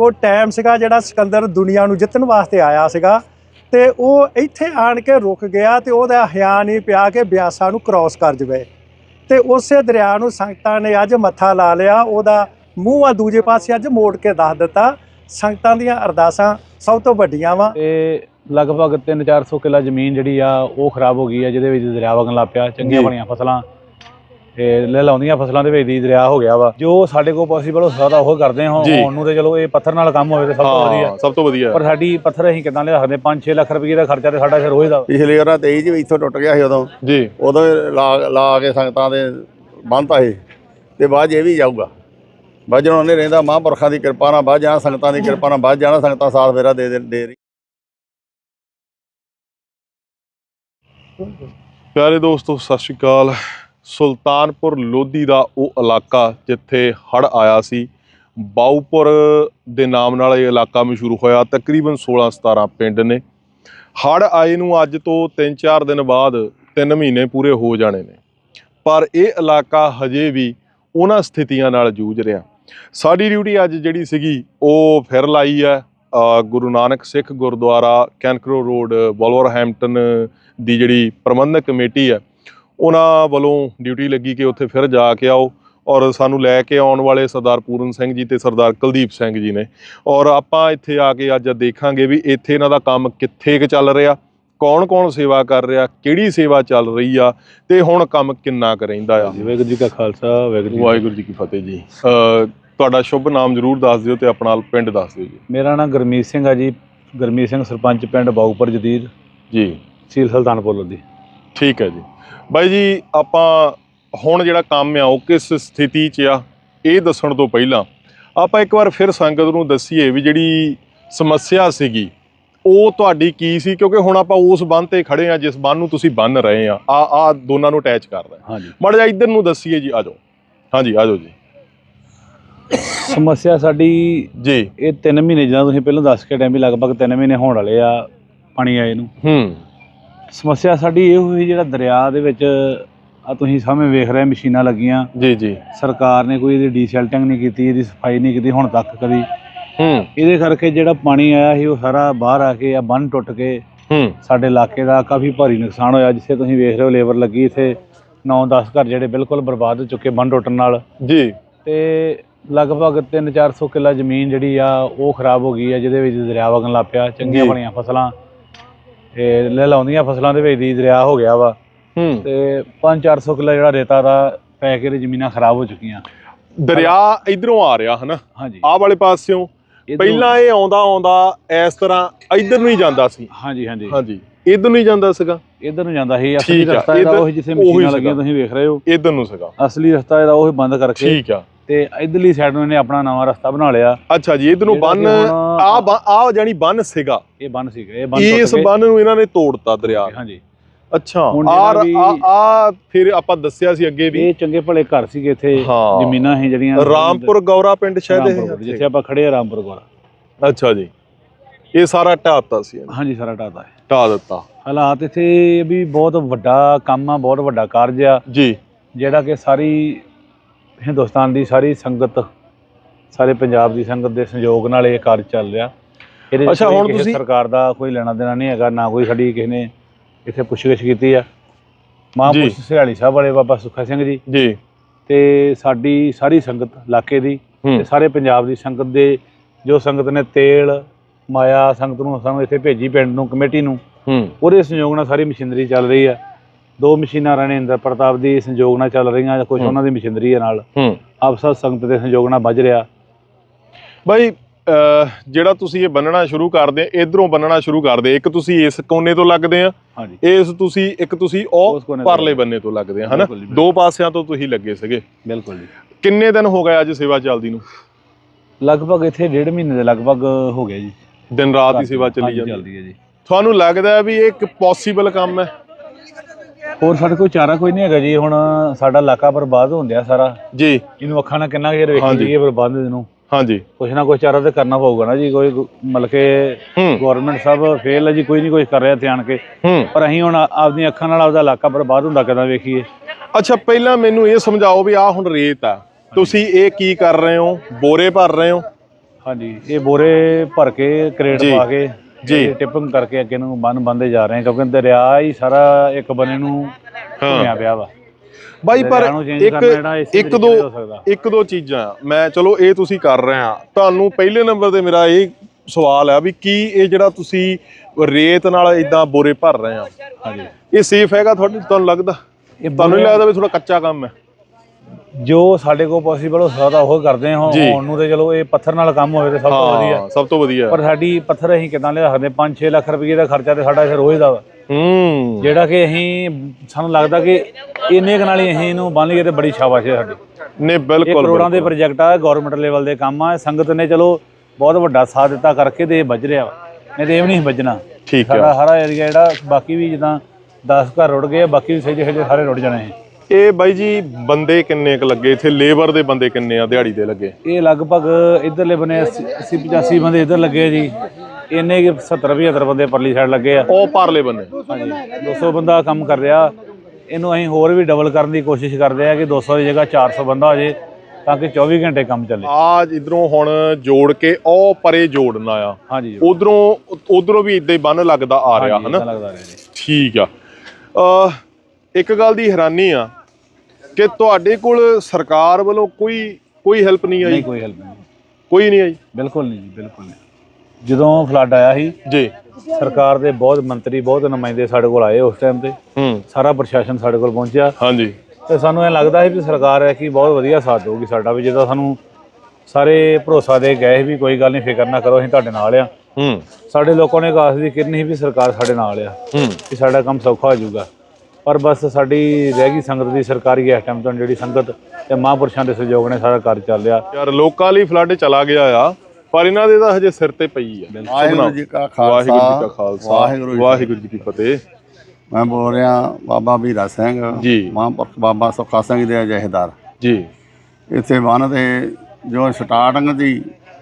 ਉਹ ਟਾਈਮ ਸੀਗਾ ਜਿਹੜਾ ਸਿਕੰਦਰ ਦੁਨੀਆ ਨੂੰ ਜਿੱਤਣ ਵਾਸਤੇ ਆਇਆ ਸੀਗਾ ਤੇ ਉਹ ਇੱਥੇ ਆਣ ਕੇ ਰੁਕ ਗਿਆ ਤੇ ਉਹਦਾ ਹਿਆ ਨਹੀਂ ਪਿਆ ਕਿ ਬਿਆਸਾ ਨੂੰ ਕ੍ਰਾਸ ਕਰ ਜਵੇ। ਤੇ ਉਸੇ ਦਰਿਆ ਨੂੰ ਸੰਗਤਾਂ ਨੇ ਅੱਜ ਮੱਥਾ ਲਾ ਲਿਆ ਉਹਦਾ ਮੂੰਹ ਆ ਦੂਜੇ ਪਾਸੇ ਅੱਜ ਮੋੜ ਕੇ ਦੱਸ ਦਿੱਤਾ। ਸੰਗਤਾਂ ਦੀਆਂ ਅਰਦਾਸਾਂ ਸਭ ਤੋਂ ਵੱਡੀਆਂ ਵਾ। ਤੇ ਲਗਭਗ 3-400 ਕਿੱਲਾ ਜ਼ਮੀਨ ਜਿਹੜੀ ਆ ਉਹ ਖਰਾਬ ਹੋ ਗਈ ਆ ਜਿਹਦੇ ਵਿੱਚ ਦਰਿਆ ਵਗਣ ਲੱਗ ਪਿਆ ਚੰਗੀਆਂ। ਬਣੀਆਂ ਫਸਲਾਂ। ਤੇ ਲੈ ਲਾਉਂਦੀਆਂ ਫਸਲਾਂ ਦੇ ਵਿੱਚ ਦੀ ਦਰਿਆ ਹੋ ਗਿਆ ਵਾ। ਜੋ ਸਾਡੇ ਕੋਲ ਪੋਸੀਬਲ ਹੋ ਸਕਦਾ ਉਹ ਕਰਦੇ ਹਾਂ। ਹੁਣ ਨੂੰ ਤੇ ਚਲੋ ਇਹ ਪੱਥਰ ਨਾਲ ਕੰਮ ਹੋਵੇ ਤੇ ਸਭ ਤੋਂ ਵਧੀਆ। ਹਾਂ ਸਭ ਤੋਂ ਵਧੀਆ। ਪਰ ਸਾਡੀ ਪੱਥਰ ਅਸੀਂ ਕਿਦਾਂ ਲਿਆ ਸਕਦੇ? 5-6 ਲੱਖ ਰੁਪਏ ਦਾ ਖਰਚਾ ਤੇ ਸਾਡਾ ਫਿਰ ਰੋਜ਼ ਦਾ। ਪਿਛਲੇ ਵਾਰਾਂ 23 ਚ ਵੀ ਇੱਥੋਂ ਟੁੱਟ ਗਿਆ ਸੀ ਉਦੋਂ। ਜੀ। ਉਦੋਂ ਲਾ ਲਾ ਕੇ ਸੰਗਤਾਂ ਦੇ ਬੰਨਤਾ ਸੀ ਤੇ ਬਾਅਦ 'ਚ ਇਹ ਵੀ ਜਾਊਗਾ। ਬਾਅਦ ਉਹਨੇ ਰਹਿੰਦਾ ਮਹਾਂਪੁਰਖਾਂ ਦੀ ਕਿਰਪਾ ਨਾਲ ਬਾਅਦ ਜਾਣਾ ਸੰਗਤਾਂ ਦੀ ਕਿਰਪਾ ਨਾਲ ਬਾਅਦ ਜਾਣਾ ਸੰਗਤਾਂ ਸਾਥ ਫੇਰਾ ਦੇ ਦੇ ਦੇ ਰਹੀ ਪਿਆਰੇ ਦੋਸਤੋ ਸਤਿ ਸ਼੍ਰੀ ਅਕਾਲ। ਸੁਲਤਾਨਪੁਰ ਲੋਧੀ ਦਾ ਉਹ ਇਲਾਕਾ ਜਿੱਥੇ ਹੜ ਆਇਆ ਸੀ। ਬਾਉਪੁਰ ਦੇ ਨਾਮ ਨਾਲ ਇਹ ਇਲਾਕਾ ਮਸ਼ਹੂਰ ਹੋਇਆ। ਤਕਰੀਬਨ 16 17 ਪਿੰਡ ਨੇ। ਹੜ ਆਏ ਨੂੰ ਅੱਜ ਤੋਂ 3-4 ਦਿਨ ਬਾਅਦ 3 ਮਹੀਨੇ ਪੂਰੇ ਹੋ ਜਾਣੇ ਨੇ। ਪਰ ਇਹ ਇਲਾਕਾ ਹਜੇ ਵੀ ਉਹਨਾਂ ਸਥਿਤੀਆਂ ਨਾਲ ਜੂਝ ਰਿਹਾ। ਸਾਡੀ ਡਿਊਟੀ ਅੱਜ ਜਿਹੜੀ ਸੀਗੀ, ਉਹ ਫਿਰ ਲਾਈ ਹੈ Guru Nanak Sikh Gurdwara, Cannock road Wolverhampton ਦੀ ਜਿਹੜੀ ਪ੍ਰਬੰਧਕ ਕਮੇਟੀ ਹੈ ਉਹਨਾਂ ਵੱਲੋਂ ਡਿਊਟੀ ਲੱਗੀ ਕਿ ਉੱਥੇ ਫਿਰ ਜਾ ਕੇ ਆਓ ਔਰ ਸਾਨੂੰ ਲੈ ਕੇ ਆਉਣ ਵਾਲੇ ਸਰਦਾਰ ਪੂਰਨ ਸਿੰਘ ਜੀ ਤੇ ਸਰਦਾਰ ਕੁਲਦੀਪ ਸਿੰਘ ਜੀ ਨੇ। ਔਰ ਆਪਾਂ ਇੱਥੇ ਆ ਕੇ ਅੱਜ ਦੇਖਾਂਗੇ ਵੀ ਇੱਥੇ ਇਹਨਾਂ ਦਾ ਕੰਮ ਕਿੱਥੇ ਕੁ ਚੱਲ ਰਿਹਾ ਕੌਣ-ਕੌਣ ਸੇਵਾ ਕਰ ਰਿਹਾ ਕਿਹੜੀ ਸੇਵਾ ਚੱਲ ਰਹੀ ਆ ਤੇ ਹੁਣ ਕੰਮ ਕਿੰਨਾ ਕੁ ਰਹਿੰਦਾ ਆ। ਵਾਹਿਗੁਰੂ ਜੀ ਕਾ ਖਾਲਸਾ ਵਾਹਿਗੁਰੂ ਜੀ ਕੀ ਫਤਿਹ। ਜੀ। ਤੁਹਾਡਾ ਸ਼ੁਭ ਨਾਮ ਜਰੂਰ ਦੱਸ ਦਿਓ ਤੇ ਆਪਣਾ ਪਿੰਡ ਦੱਸ ਦਿਓ ਜੀ। ਮੇਰਾ ਨਾਮ ਗੁਰਮੀਤ ਸਿੰਘ ਆ ਜੀ ਗੁਰਮੀਤ ਸਿੰਘ ਸਰਪੰਚ ਪਿੰਡ ਬਾਉਪੁਰ ਜਦੀਦ ਜੀ। ਤਹਿਸੀਲ ਸੁਲਤਾਨਪੁਰ ਲੋਧੀ। ਠੀਕ ਹੈ ਜੀ। ਬਾਈ ਜੀ ਆਪਾਂ ਹੁਣ ਜਿਹੜਾ ਕੰਮ ਆ ਉਹ ਕਿਸ ਸਥਿਤੀ 'ਚ ਆ ਇਹ ਦੱਸਣ ਤੋਂ ਪਹਿਲਾਂ ਆਪਾਂ ਇੱਕ ਵਾਰ ਫਿਰ ਸੰਗਤ ਨੂੰ ਦੱਸੀਏ ਵੀ ਜਿਹੜੀ ਸਮੱਸਿਆ ਸੀਗੀ ਉਹ ਤੁਹਾਡੀ ਕੀ ਸੀ? ਕਿਉਂਕਿ ਹੁਣ ਆਪਾਂ ਉਸ ਬੰਨ ਤੇ ਖੜੇ ਆ ਜਿਸ ਬੰਨ ਨੂੰ ਤੁਸੀਂ ਬੰਨ ਰਹੇ ਆ। ਆ ਆ ਦੋਨਾਂ ਨੂੰ ਅਟੈਚ ਕਰਦਾ ਹਾਂਜੀ। ਮੜ ਜਾ ਇੱਧਰ ਨੂੰ ਦੱਸੀਏ ਜੀ ਆਜੋ ਹਾਂਜੀ ਆਜੋ ਜੀ। ਸਮੱਸਿਆ ਸਾਡੀ ਜੀ। ਇਹ 3 ਮਹੀਨੇ ਜਦੋਂ ਤੁਸੀਂ ਪਹਿਲਾਂ ਦੱਸ ਕੇ ਟਾਈਮ ਵੀ ਲਗਭਗ 3 ਮਹੀਨੇ ਹੋਣ ਵਾਲੇ ਆ ਪਾਣੀ ਆਏ ਨੂੰ। ਹੂੰ। ਸਮੱਸਿਆ ਸਾਡੀ ਇਹ ਹੋਈ ਜਿਹੜਾ ਦਰਿਆ ਦੇ ਵਿੱਚ ਆ ਤੁਸੀਂ ਸਾਹਮਣੇ ਵੇਖ ਰਹੇ ਮਸ਼ੀਨਾਂ ਲੱਗੀਆਂ। ਜੀ ਜੀ। ਸਰਕਾਰ ਨੇ ਕੋਈ ਇਹਦੀ ਡੀਸੈਲਟਿੰਗ ਨਹੀਂ ਕੀਤੀ ਇਹਦੀ ਸਫ਼ਾਈ ਨਹੀਂ ਕੀਤੀ ਹੁਣ ਤੱਕ ਕਦੀ। ਹੂੰ। ਇਹਦੇ ਕਰਕੇ ਜਿਹੜਾ ਪਾਣੀ ਆਇਆ ਸੀ ਉਹ ਸਾਰਾ ਬਾਹਰ ਆ ਕੇ ਆ ਬੰਨ ਟੁੱਟ ਕੇ ਹੂੰ। ਸਾਡੇ ਇਲਾਕੇ ਦਾ ਕਾਫੀ ਭਾਰੀ ਨੁਕਸਾਨ ਹੋਇਆ ਜਿੱਥੇ ਤੁਸੀਂ ਵੇਖ ਰਹੇ ਹੋ ਲੇਬਰ ਲੱਗੀ ਇੱਥੇ। 9-10 ਘਰ ਜਿਹੜੇ ਬਿਲਕੁਲ ਬਰਬਾਦ ਹੋ ਚੁੱਕੇ ਬੰਨ ਟੁੱਟਣ ਨਾਲ। ਜੀ। ਤੇ ਲਗਭਗ 3-400 ਕਿੱਲਾ ਜ਼ਮੀਨ ਜਿਹੜੀ ਆ ਉਹ ਖਰਾਬ ਹੋ ਗਈ ਆ ਜਿਹਦੇ ਵਿੱਚ ਦਰਿਆ ਵਗਣ ਲੱਗ ਪਿਆ ਚੰਗੀਆਂ। ਬਣੀਆਂ ਫਸਲਾਂ। ਇਹ ਲੈ ਲਾਉਂਦੀਆਂ ਫਸਲਾਂ ਦੇ ਵਿੱਚ ਦੀ ਦਰਿਆ ਹੋ ਗਿਆ ਵਾ। ਹੂੰ। ਤੇ 5-400 ਕਿੱਲਾ ਜਿਹੜਾ ਰੇਤਾ ਦਾ ਪੈ ਕੇ ਤੇ ਜ਼ਮੀਨਾਂ ਖਰਾਬ ਹੋ ਚੁੱਕੀਆਂ। ਦਰਿਆ ਇਧਰੋਂ ਆ ਰਿਹਾ ਹਨਾ? ਹਾਂਜੀ। ਆਹ ਵਾਲੇ ਪਾਸਿਓਂ। ਪਹਿਲਾਂ ਇਹ ਆਉਂਦਾ ਆਉਂਦਾ ਇਸ ਤਰ੍ਹਾਂ ਇਧਰ ਨੂੰ ਹੀ ਜਾਂਦਾ ਸੀ। ਹਾਂਜੀ ਹਾਂਜੀ। ਹਾਂਜੀ। ਇਧਰ ਨੂੰ ਹੀ ਜਾਂਦਾ ਸੀਗਾ। ਇਧਰ ਨੂੰ ਜਾਂਦਾ ਸੀ। ਅਸਲੀ ਰਸਤਾ ਇਹਦਾ ਉਹ ਜਿੱਥੇ ਮਸ਼ੀਨਾਂ। ਲੱਗੀਆਂ ਤੁਸੀਂ ਵੇਖ ਰਹੇ ਹੋ। ਇਧਰ ਨੂੰ ਸੀਗਾ। ਅਸਲੀ ਰਸਤਾ ਇਹਦਾ ਉਹ ਬੰਦ ਕਰਕੇ ਠੀਕ ਆ। ਤੇ ਇਧਰਲੀ ਸਾਈਡ ਨੂੰ ਇਹਨੇ ਆਪਣਾ ਨਵਾਂ ਰਸਤਾ ਬਣਾ ਲਿਆ। ਅੱਛਾ ਜੀ ਇਧਰ ਨੂੰ ਬੰਨ ਆ ਆ ਜਾਨੀ ਬੰਨ ਸੀਗਾ। ਇਹ ਬੰਨ ਸੀਗਾ ਇਹ ਬੰਨ ਇਸ ਬੰਨ ਨੂੰ ਇਹਨਾਂ ਨੇ ਤੋੜਤਾ ਦਰਿਆ। ਹਾਂਜੀ ਅੱਛਾ ਆ ਆ ਫਿਰ ਆਪਾਂ ਦੱਸਿਆ ਸੀ ਅੱਗੇ ਵੀ। ਇਹ ਚੰਗੇ ਭਲੇ ਘਰ ਸੀਗੇ ਇੱਥੇ ਹਾਂ। ਜ਼ਮੀਨਾਂ ਸੀ ਜਿਹੜੀਆਂ। ਰਾਮਪੁਰ ਗੌਰਾ ਪਿੰਡ ਸ਼ਾਇਦ ਰਾਮਪੁਰ, ਜਿੱਥੇ ਆਪਾਂ ਖੜੇ ਆ ਰਾਮਪੁਰ ਇਹ ਅੱਛਾ ਜੀ। ਇਹ ਸਾਰਾ ਢਾਤਾ ਸੀ ਹਾਂਜੀ ਸਾਰਾ ਟਾਦਾ ਹੈ। ਢਾਹ ਦਿੱਤਾ। ਹਾਲਾਤ ਇੱਥੇ ਵੀ ਬਹੁਤ ਵੱਡਾ ਕੰਮ ਆ ਬਹੁਤ ਵੱਡਾ ਕਾਰਜ ਆ। ਜੀ। ਜਿਹੜਾ ਕਿ ਸਾਰੀ ਹਿੰਦੁਸਤਾਨ ਦੀ ਸਾਰੀ ਸੰਗਤ ਸਾਰੇ ਪੰਜਾਬ ਦੀ ਸੰਗਤ ਦੇ ਸਹਿਯੋਗ ਨਾਲ ਇਹ ਕਾਰਜ ਚੱਲ ਰਿਹਾ। ਇਹਦੇ ਅੱਛਾ, ਹੁਣ ਤੁਸੀਂ- ਸਰਕਾਰ ਦਾ ਕੋਈ ਲੈਣਾ ਦੇਣਾ ਨਹੀਂ ਹੈਗਾ ਨਾ ਕੋਈ ਸਾਡੀ ਕਿਸੇ ਨੇ ਇੱਥੇ ਪੁੱਛਗਿੱਛ ਕੀਤੀ ਆ। ਮਹਾਂਪੁਰਸ਼ ਸਿਹਾਲੀ ਸਾਹਿਬ ਵਾਲੇ ਬਾਬਾ ਸੁੱਖਾ ਸਿੰਘ ਜੀ। ਜੀ। ਤੇ ਸਾਡੀ ਸਾਰੀ ਸੰਗਤ ਇਲਾਕੇ ਦੀ ਤੇ ਸਾਰੇ ਪੰਜਾਬ ਦੀ ਸੰਗਤ ਦੇ ਜੋ ਸੰਗਤ ਨੇ ਤੇਲ ਮਾਇਆ ਸੰਗਤ ਨੂੰ ਸਾਨੂੰ ਇੱਥੇ ਭੇਜੀ ਪਿੰਡ ਨੂੰ ਕਮੇਟੀ ਨੂੰ ਹੂੰ। ਉਹਦੇ ਸੰਯੋਗ ਨਾਲ ਸਾਰੀ ਮਸ਼ੀਨਰੀ ਚੱਲ ਰਹੀ ਆ। ਦੋ ਮਸ਼ੀਨਾਂ ਰਾਣੇ ਇੰਦਰ ਪ੍ਰਤਾਪ ਦੀ ਸੰਯੋਗ ਨਾਲ ਚੱਲ ਰਹੀਆਂ ਕੁਝ। ਉਹਨਾਂ ਦੀ ਮਸ਼ੀਨਰੀ ਨਾਲ। ਹੂੰ। ਆਪਸਾ ਸੰਗਤ ਦੇ ਸੰਯੋਗ ਨਾਲ ਵੱਜ ਰਿਹਾ। ਬਾਈ ਜਿਹੜਾ ਤੁਸੀਂ ਇਹ ਬੰਨਣਾ ਸ਼ੁਰੂ ਕਰਦੇ ਇਧਰੋਂ ਬੰਨਣਾ ਸ਼ੁਰੂ ਕਰਦੇ ਇੱਕ ਤੁਸੀਂ ਇਸ ਕੋਨੇ ਤੋਂ ਲੱਗਦੇ ਆ ਇਸ ਤੁਸੀਂ ਇੱਕ ਤੁਸੀਂ ਉਹ ਪਰਲੇ ਬੰਨੇ ਤੋਂ ਲੱਗਦੇ ਆ ਹਨਾ? ਦੋ ਪਾਸਿਆਂ ਤੋਂ ਤੁਸੀਂ ਲੱਗੇ ਸੀਗੇ। ਬਿਲਕੁਲ ਜੀ। ਕਿੰਨੇ ਦਿਨ ਹੋ ਗਏ ਅੱਜ ਸੇਵਾ ਚੱਲਦੀ ਨੂੰ? ਲਗਭਗ ਇੱਥੇ ਡੇਢ ਮਹੀਨੇ ਦੇ ਲਗਭਗ ਹੋ ਗਿਆ ਜੀ। ਦਿਨ ਰਾਤ ਦੀ ਸੇਵਾ ਚੱਲੀ ਜਾਂਦੀ। ਹੈ ਜੀ। ਤੁਹਾਨੂੰ ਲੱਗਦਾ ਵੀ ਇਹ ਇੱਕ ਪੋਸੀਬਲ ਕੰਮ ਹੈ? ਹੋਰ ਸਾਡੇ ਕੋਲ ਚਾਰਾ ਕੋਈ ਨਹੀਂ ਹੈਗਾ ਜੀ ਹੁਣ ਸਾਡਾ ਇਲਾਕਾ ਬਰਬਾਦ ਹੋਣ ਡਿਆ ਸਾਰਾ। ਜੀ। ਇਹਨੂੰ ਅੱਖਾਂ ਨਾਲ ਕਿੰਨਾ ਚਿਰ। ਵੇਖੀ ਜਾਈਏ ਬਰਬਾਦ ਨੂੰ। ਹਾਂਜੀ। ਕੁਛ ਨਾ ਕੁਛ ਚਾਰਾ ਤੇ ਕਰਨਾ ਪਊਗਾ ਨਾ ਜੀ ਕੋਈ ਮਤਲਬ ਕਿ ਗਵਰਨਮੈਂਟ ਸਭ ਫੇਲ ਹੈ ਜੀ ਕੋਈ ਨਹੀਂ ਕੁਛ ਕਰ ਰਿਹਾ ਇੱਥੇ ਆਣ ਕੇ। ਪਰ ਅਸੀਂ ਹੁਣ ਆਪਦੀਆਂ ਅੱਖਾਂ ਨਾਲ ਆਪਦਾ ਇਲਾਕਾ ਬਰਬਾਦ ਹੁੰਦਾ ਕਿਦਾਂ ਵੇਖੀਏ? ਅੱਛਾ ਪਹਿਲਾਂ ਮੈਨੂੰ ਇਹ ਸਮਝਾਓ ਵੀ ਆਹ ਹੁਣ ਰੇਤ ਆ। ਤੁਸੀਂ ਇਹ ਕੀ ਕਰ ਰਹੇ ਹੋ? ਬੋਰੇ ਭਰ ਰਹੇ ਹੋ? ਹਾਂਜੀ ਇਹ ਬੋਰੇ ਭਰ ਕੇ ਕਰੇਟ। ਪਾ ਕੇ ਜੀ। ਟਿਪਿੰਗ ਕਰਕੇ ਅੱਗੇ ਨੂੰ ਬੰਨ ਬੰਦੇ ਜਾ ਰਹੇ ਆ ਕਿਉਂਕਿ ਦਰਿਆ ਹੀ ਸਾਰਾ ਇੱਕ ਬੰਨੇ ਨੂੰ ਘੁੰਮਿਆ ਪਿਆ ਵਾ। ਬਾਈ ਪਰ ਇੱਕ ਇੱਕ ਦੋ। ਇੱਕ ਦੋ ਚੀਜ਼ਾਂ। ਮੈਂ ਚਲੋ ਇਹ ਤੁਸੀਂ ਕਰ ਰਹੇ ਆ ਤੁਹਾਨੂੰ ਪਹਿਲੇ ਨੰਬਰ ਤੇ ਮੇਰਾ ਇਹ ਸਵਾਲ ਆ ਵੀ ਕੀ ਇਹ ਜਿਹੜਾ ਤੁਸੀਂ ਰੇਤ ਨਾਲ ਇਦਾਂ ਬੋਰੇ ਭਰ ਰਹੇ ਆ ਹਾਂਜੀ। ਇਹ ਸੇਫ ਹੈਗਾ ਤੁਹਾਨੂੰ ਤੁਹਾਨੂੰ ਲੱਗਦਾ? ਇਹ ਤੁਹਾਨੂੰ ਲੱਗਦਾ ਵੀ ਥੋੜਾ ਕੱਚਾ ਕੰਮ ਹੈ? ਜੋ ਸਾਡੇ ਕੋਲ ਪੋਸੀਬਲ ਹੋ ਸਕਦਾ ਉਹ ਕਰਦੇ ਹਾਂ ਜੀ। ਹੁਣ ਨੂੰ ਤੇ ਚਲੋ ਇਹ ਪੱਥਰ ਨਾਲ ਕੰਮ ਹੋਵੇ ਤੇ ਸਭ ਤੋਂ ਵਧੀਆ। ਹਾਂ ਸਭ ਤੋਂ ਵਧੀਆ। ਪਰ ਸਾਡੀ ਪੱਥਰ ਅਸੀਂ ਕਿਦਾਂ ਲਿਆ ਸਕਦੇ 5-6 ਲੱਖ ਰੁਪਏ ਦਾ ਖਰਚਾ ਤੇ ਸਾਡਾ ਇੱਥੇ ਰੋਜ਼ ਦਾ ਵਾ। ਹੂੰ। ਜਿਹੜਾ ਕਿ ਅਸੀਂ ਸਾਨੂੰ ਲੱਗਦਾ ਕਿ ਇੰਨੇ ਕੁ ਨਾਲ ਹੀ ਅਸੀਂ ਇਹਨੂੰ ਬੰਨ ਲਈਏ ਤੇ ਬੜੀ ਸ਼ਾਬਾਸ਼ ਹੈ ਸਾਡੀ। ਨੇ ਇਹ ਬਿਲਕੁਲ ਕਰੋੜਾਂ ਦੇ। ਪ੍ਰੋਜੈਕਟ ਆ ਗਵਰਨਮੈਂਟ ਲੈਵਲ ਦੇ ਕੰਮ ਆ। ਸੰਗਤ ਨੇ ਚਲੋ ਬਹੁਤ ਵੱਡਾ ਸਾਥ ਦਿੱਤਾ ਕਰਕੇ ਤੇ ਇਹ ਵੱਜ ਰਿਹਾ ਵਾ। ਨਹੀਂ ਤੇ ਇਹ ਵੀ ਨਹੀਂ ਵੱਜਣਾ। ਠੀਕ ਸਾਡਾ ਹੈ ਸਾਰਾ ਏਰੀਆ ਜਿਹੜਾ ਬਾਕੀ ਵੀ ਜਿੱਦਾਂ 10 ਘਰ ਰੁੜ ਗਏ ਆ, ਬਾਕੀ ਵੀ ਸਹੀ ਸਹੀ ਸਾਰੇ ਰੁੜ ਜਾਣੇ ਸੀ ਇਹ ਬਾਈ ਜੀ ਬੰਦੇ ਕਿੰਨੇ ਕ ਲੱਗੇ? ਇੱਥੇ ਲੇਬਰ ਦੇ ਬੰਦੇ ਕਿੰਨੇ ਆ ਦਿਹਾੜੀ ਦੇ ਲੱਗੇ? ਇਹ ਲਗਭਗ ਇਧਰਲੇ ਬਨੇ 80 85 ਬੰਦੇ ਇਧਰ ਲੱਗੇ ਜੀ। ਇੰਨੇ ਕਿ 70 75 ਬੰਦੇ ਪਰਲੀ ਸਾਈਡ ਲੱਗੇ ਆ। ਉਹ ਪਰਲੇ ਬੰਨੇ ਹਾਂਜੀ 200 ਬੰਦਾ ਕੰਮ ਕਰ ਰਿਹਾ। ਇਹਨੂੰ ਅਸੀਂ ਹੋਰ ਵੀ ਡਬਲ ਕਰਨ ਦੀ ਕੋਸ਼ਿਸ਼ ਕਰਦੇ ਆ ਕਿ 200 ਦੀ ਜਗ੍ਹਾ 400 ਬੰਦਾ ਹੋ ਜੇ ਤਾਂ ਕਿ 24 ਘੰਟੇ ਕੰਮ ਚੱਲੇ। ਆ ਇਧਰੋਂ ਹੁਣ ਜੋੜ ਕੇ ਉਹ ਪਰੇ ਜੋੜਨਾ ਆ। ਹਾਂਜੀ ਉਧਰੋਂ ਉਧਰੋਂ ਵੀ ਇਦਾਂ ਹੀ ਬੰਨ ਲੱਗਦਾ ਆ ਰਿਹਾ ਹਨਾ? ਠੀਕ ਆ। ਅ ਇੱਕ ਗੱਲ ਦੀ ਹੈਰਾਨੀ ਆ ਕਿ ਤੁਹਾਡੇ ਕੋਲ ਸਰਕਾਰ ਵੱਲੋਂ ਕੋਈ ਕੋਈ ਹੈਲਪ ਨਹੀਂ ਆਈ? ਨਹੀਂ ਕੋਈ ਹੈਲਪ ਨਹੀਂ। ਕੋਈ ਨਹੀਂ ਆਈ? ਬਿਲਕੁਲ ਨਹੀਂ ਜੀ ਬਿਲਕੁਲ ਨਹੀਂ। ਜਦੋਂ ਫਲੱਡ ਆਇਆ ਸੀ ਜੀ। ਸਰਕਾਰ ਦੇ ਬਹੁਤ ਮੰਤਰੀ ਬਹੁਤ ਨੁਮਾਇੰਦੇ ਸਾਡੇ ਕੋਲ ਆਏ ਉਸ ਟਾਈਮ ਤੇ। ਹੂੰ। ਸਾਰਾ ਪ੍ਰਸ਼ਾਸਨ ਸਾਡੇ ਕੋਲ ਪਹੁੰਚਿਆ। ਹਾਂਜੀ। ਤੇ ਸਾਨੂੰ ਇਹ ਲੱਗਦਾ ਸੀ ਵੀ ਸਰਕਾਰ ਹੈ ਕਿ ਬਹੁਤ ਵਧੀਆ ਸਾਥ ਦੇਊਗੀ ਸਾਡਾ ਵੀ ਜਦੋਂ ਸਾਨੂੰ ਸਾਰੇ ਭਰੋਸਾ ਦੇ ਗਏ ਵੀ ਕੋਈ ਗੱਲ ਨਹੀਂ ਫਿਕਰ ਨਾ ਕਰੋ ਅਸੀਂ ਤੁਹਾਡੇ ਨਾਲ ਆ। ਹੂੰ। ਸਾਡੇ ਲੋਕਾਂ ਨੇ ਆਸ ਦੀ ਕਿਰਨੀ ਵੀ ਸਰਕਾਰ ਸਾਡੇ ਨਾਲ ਆ। ਹੂੰ। ਕਿ ਸਾਡਾ ਕੰਮ ਸੌਖਾ ਹੋ ਜਾਊਗਾ। ਪਰ ਬਸ ਸਾਡੀ ਰਹਿ ਗਈ ਸੰਗਤ ਦੀ ਸਰਕਾਰੀ ਇਸ ਟਾਈਮ ਤੋਂ ਜਿਹੜੀ ਸੰਗਤ ਤੇ ਮਹਾਂਪੁਰਸ਼ਾਂ ਦੇ ਸਹਿਯੋਗ ਨੇ ਸਾਰਾ ਕਾਰਜ ਚੱਲ ਰਿਹਾ। ਯਾਰ ਲੋਕਾਂ ਲਈ ਫਲੱਡ ਚਲਾ ਗਿਆ ਆ ਪਰ ਇਹਨਾਂ ਦੇ ਤਾਂ ਹਜੇ ਸਿਰ ਤੇ ਪਈ ਆ। ਵਾਹਿਗੁਰੂ ਜੀ ਕਾ ਵਾਹਿਗੁਰੂ ਜੀ ਕਾ ਖਾਲਸਾ। ਵਾਹਿਗੁਰੂ ਜੀ ਕੀ ਵਾਹਿਗੁਰੂ ਜੀ ਕੀ ਫਤਿਹ। ਮੈਂ ਬੋਲ ਰਿਹਾ ਬਾਬਾ ਵੀਰਾ ਸਿੰਘ। ਜੀ। ਮਹਾਂਪੁਰਖ ਬਾਬਾ ਸੁੱਖਾ ਸਿੰਘ ਦੇ ਜਹੇਦਾਰ ਜੀ। ਇੱਥੇ ਬੰਨ ਤੇ ਜੋ ਸਟਾਰਟਿੰਗ ਦੀ